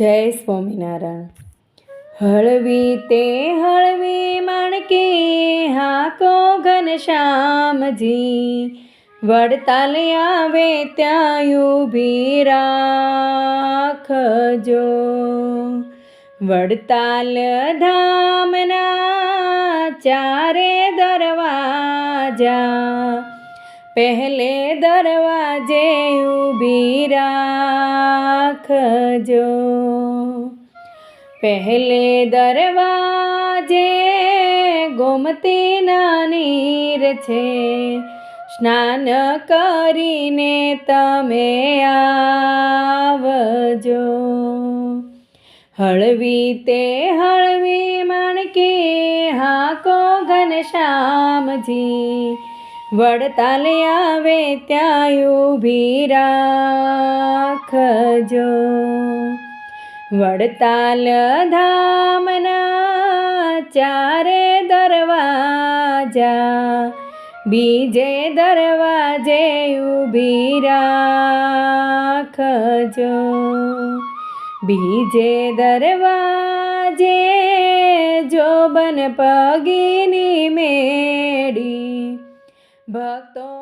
જય સ્વામિનારાયણ. હળવી તે હળવી માણકે હાકો ઘનશ્યામજી વડતાલ આવે ત્યાં ઊભી રાખજો. વડતાલ ધામના ચારે દરવાજા. પહેલે દરવાજે ઊભી રાખજો. પહેલે દરવાજે ગોમતી નીર છે. સ્નાન કરીને તમે આવજો. હળવી તે હળવી માણકી હાકો ઘનશ્યામજી. વડતાલ આવે ત્યાં ઊભી રાખજો. વડતાલ ધામના ચારે દરવાજા, બીજે દરવાજે ઊભી રાખજો. બીજે દરવાજે જોબન પગીની મેળી ભક્તોને